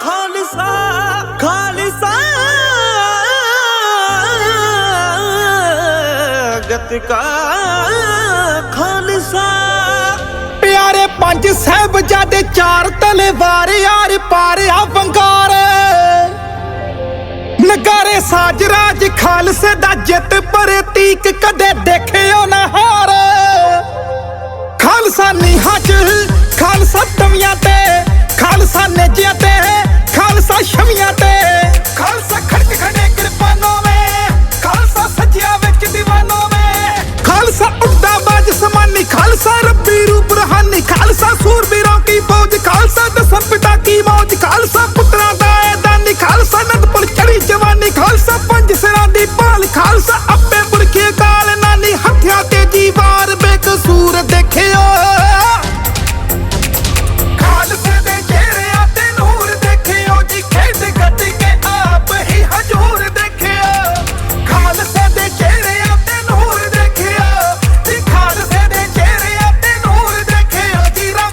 ਖਾਲਸਾ ਖਾਲਸਾ। ਗਤ ਖਾਲਸਾ। ਪਿਆਰੇ ਪੰਜ ਸਹਿਬ ਚਾਰ ਤਲਵਾਰ ਯਾਰ ਪਾਰ ਆ ਵੰਗਾਰ ਨਗਾਰੇ ਸਾਜ ਰਾਜ ਖਾਲਸੇ ਦਾ ਜਿੱਤ ਪ੍ਰਤੀਕ ਕਦੇ ਦੇਖ ਖਾਲਸਾ ਨੀਹਾਂ ਚ ਖਾਲਸਾ ਤਵੀਆਂ ਤੇ, ਖਾਲਸਾ ਨੇਜਿਆਂ ਤੇ, ਖਾਲਸਾ ਸ਼ਮੀਆਂ ਤੇ। ਖਾਲਸਾ ਖੜਕ ਖੜੇ ਕਿਰਪਾਨੋਂ ਵੇ ਖਾਲਸਾ ਸੱਜਿਆ ਵਿੱਚ ਦੀਵਾਨੋਂ ਵੇ। ਖਾਲਸਾ ਉੱਡਾ ਬਾਜ ਸਮਾਨੀ, ਖਾਲਸਾ ਰੱਬੀ ਰੂਪ ਰਹਾਨੀ, ਖਾਲਸਾ ਸੂਰਬੀਰਾਂ ਕੀ ਫੌਜ, ਖਾਲਸਾ ਦਸਮ ਪਿਤਾ ਕੀ ਮੌਜ, ਖਾਲਸਾ ਪੁੱਤਰਾਂ ਦਾ ਐਦਾਨੀ, ਖਾਲਸਾ ਨੰਦਪੁਰ ਚੜੀ ਜਵਾਨੀ, ਖਾਲਸਾ ਪੰਜ ਸਿਰਾਂ ਦੀ ਪਾਲ ਖਾਲਸਾ ਆਪੇ ਪੁਰਖੇ ਕਾਲ ਨਾਨੀ, ਹੱਥਿਆਂ ਤੇ ਜੀਵਾਰ ਬੇਕਸੂਰ ਦੇਖੇ